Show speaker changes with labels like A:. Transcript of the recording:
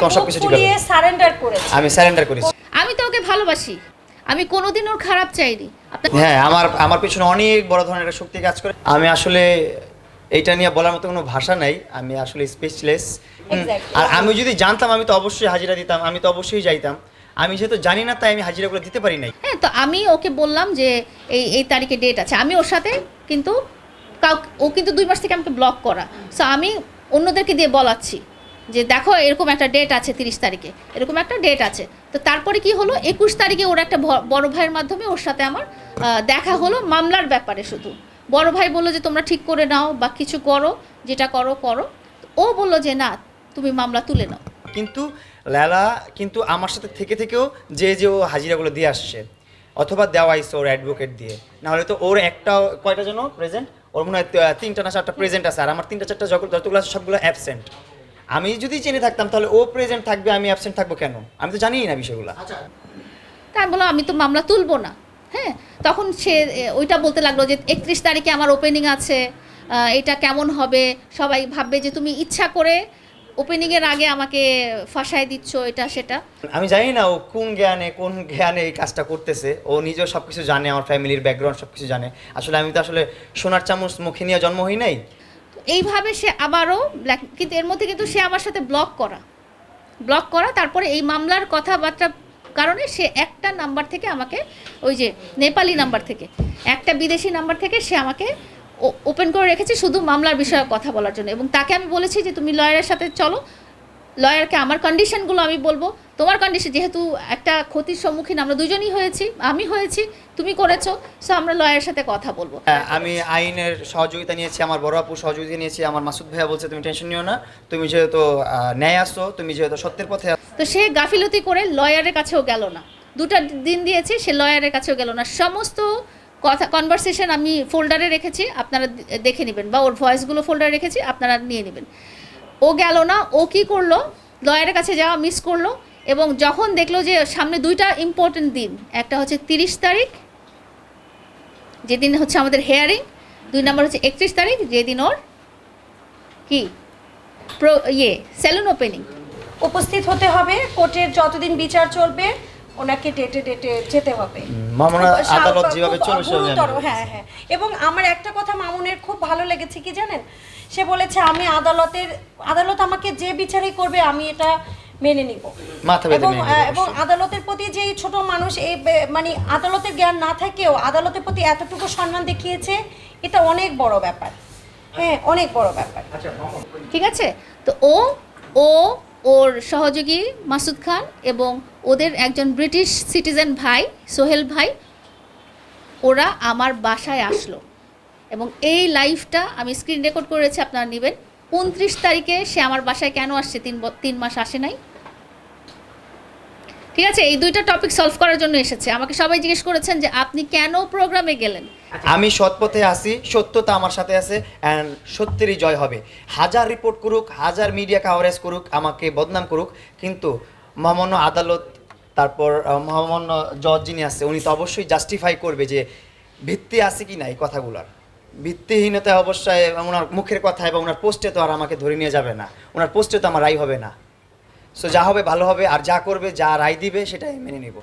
A: তোমার সবকিছু ঠিক হবে
B: সারেন্ডার করেছে।
A: আমি স্যারেন্ডার করেছি।
C: আমি তো ওকে ভালোবাসি। আমি কোনোদিন ওর খারাপ চাইনি।
A: হ্যাঁ আমার আমার পিছনে অনেক বড় ধরনের একটা শক্তি কাজ করে। আমি আসলে এইটা নিয়ে বলার মতো কোনো ভাষা নাই। আমি আসলে স্পেশলেস আর আমি যদি জানতাম আমি তো অবশ্যই হাজিরা দিতাম আমি তো অবশ্যই যাইতাম। আমি যেহেতু জানি না তাই আমি হাজিরাগুলো দিতে পারি নাই।
C: হ্যাঁ তো আমি ওকে বললাম যে এই এই তারিখে ডেট আছে। আমি ওর সাথে কিন্তু কাউ ও কিন্তু দুই মাস থেকে আমাকে ব্লক করা। সো আমি অন্যদেরকে দিয়ে বলাচ্ছি। যে দেখো এরকম একটা ডেট আছে তিরিশ তারিখে, এরকম একটা ডেট আছে। তো তারপরে কি হলো? একুশ তারিখে ওর একটা বড় ভাইয়ের মাধ্যমে ওর সাথে আমার দেখা হলো মামলার ব্যাপারে শুধু। বড় ভাই বলল যে তোমরা ঠিক করে নাও বা কিছু করো, যেটা করো করো। ও বলল যে না, তুমি মামলা তুলে নাও।
A: কিন্তু লালা, কিন্তু আমার সাথে থেকে থেকেও যে যে ও হাজিরাগুলো দিয়ে আসছে, অথবা দেওয়া হয়েছে ওর অ্যাডভোকেট দিয়ে, নাহলে তো ওর একটা, কয়টা যেন প্রেজেন্ট ওর মনে হয় তিনটা না চারটা প্রেজেন্ট আছে, আর আমার তিনটা চারটা যতগুলো আছে সবগুলো অ্যাবসেন্ট আমি যদি জেনে থাকতাম তাহলে ও প্রেজেন্ট থাকবে আমি অ্যাবসেন্ট থাকব কেন? আমি তো জানিই না বিষয়গুলো।
C: তাই আমি বললাম আমি তো মামলা তুলবো না হ্যাঁ? তখন সে ওইটা বলতে লাগল যে একত্রিশ তারিখে আমার ওপেনিং আছে এটা কেমন হবে? সবাই ভাববে যে তুমি ইচ্ছা করে ওপেনিংয়ের আগে আমাকে ফাঁসায় দিচ্ছ এটা সেটা।
A: আমি জানি না ও কোন জ্ঞানে কোন জ্ঞানে এই কাজটা করতেছে। ও নিজেও সব কিছু জানে আমার ফ্যামিলির ব্যাকগ্রাউন্ড সব কিছু জানে। আসলে আমি তো আসলে সোনার চামচ মুখে নিয়ে জন্ম হই নাই।
C: এইভাবে সে আবারও ব্ল্যাক কিন্তু এর মধ্যে কিন্তু সে আমার সাথে ব্লক করা। ব্লক করা, তারপরে এই মামলার কথাবার্তা কারণে সে একটা নাম্বার থেকে আমাকে, ওই যে নেপালি নাম্বার থেকে, একটা বিদেশি নাম্বার থেকে সে আমাকে ওপেন করে রেখেছে শুধু মামলার বিষয়ে কথা বলার জন্য। এবং তাকে আমি বলেছি যে, তুমি লয়ারের সাথে চলো লয়ারকে আমার কন্ডিশনগুলো আমি বলব। তোমার কন্ডিশন যেহেতু একটা ক্ষতির সম্মুখীন আমরা দুজনই হয়েছি আমি হয়েছি তুমি করেছ সো আমরা লয়ারের সাথে কথা বলব।
A: হ্যাঁ, আমি আইনের সহযোগিতা নিয়েছি আমার বড় আপু সহযোগিতা নিয়েছি আমার মাসুদ ভাইয়া বলছে তুমি টেনশন নিও না তুমি যেহেতু ন্যায় আসছো তুমি যেহেতু সত্যের পথে
C: তো সে গাফিলতি করে লয়ারের কাছেও গেল না। দুটা দিন দিয়েছি সে লয়ারের কাছেও গেল না। সমস্ত কথা কনভারসেশন আমি ফোল্ডারে রেখেছি আপনারা দেখে নেবেন বা ওর ভয়েসগুলো ফোল্ডারে রেখেছি আপনারা নিয়ে নেবেন। ও গেল না, ও কি করল? লয়ারের কাছে যাওয়া মিস করল এবং যখন দেখল যে সামনে দুইটা ইম্পর্টেন্ট দিন, একটা হচ্ছে তিরিশ তারিখ যেদিন হচ্ছে আমাদের হেয়ারিং দুই নম্বর হচ্ছে একত্রিশ তারিখ যেদিন ওর কি? ইয়ে সেলুন ওপেনিং
B: উপস্থিত হতে হবে, কোর্টের যতদিন বিচার চলবে ওনাকে ডেটে ডেটে যেতে হবে।
A: মামুনা আদালত যেভাবে চলে সেভাবে
B: হ্যাঁ হ্যাঁ। এবং আমার একটা কথা মামুনের খুব ভালো লেগেছে কি জানেন? সে বলেছে আমি আদালতের আদালত আমাকে যে বিচারই করবে আমি এটা মেনে নিব। এবং এবং আদালতের প্রতি যে ছোট মানুষ এই মানে আদালতের জ্ঞান না থাকেও আদালতের প্রতি এতটুকু সম্মান দেখিয়েছে এটা অনেক বড় ব্যাপার। হ্যাঁ অনেক বড় ব্যাপার।
C: ঠিক আছে? তো ও ও ওর সহযোগী মাসুদ খান এবং ওদের একজন ব্রিটিশ সিটিজেন ভাই, সোহেল ভাই, ওরা আমার বাসায় আসলো। এবং এই লাইফটা আমি স্ক্রিন রেকর্ড করেছি, আপনারা নেবেন। উনত্রিশ তারিখে সে আমার বাসায় কেন আসছে? তিন তিন মাস আসে নাই। ঠিক আছে? এই দুইটা টপিক সলভ করার জন্য এসেছে। আমাকে সবাই জিজ্ঞেস করেছেন যে আপনি কেন প্রোগ্রামে গেলেন?
A: আমি সৎ পথে আসি সত্যতা আমার সাথে আছে অ্যান্ড সত্যেরই জয় হবে। হাজার রিপোর্ট করুক, হাজার মিডিয়া কাভারেজ করুক, আমাকে বদনাম করুক, কিন্তু মহামান্য আদালত, তারপর মহামান্য জজ যিনি আছে, উনি তো অবশ্যই জাস্টিফাই করবে যে ভিত্তি আছে কি না এই কথাগুলোর। ভিত্তিহীনতা অবশ্যই ওনার মুখের কথা এবং ওনার পোস্টে তো আর আমাকে ধরে নিয়ে যাবে না। ওনার পোস্টে তো আমার রায় হবে না। সো যা হবে ভালো হবে আর যা করবে যা রায় দিবে সেটাই মেনে নিব।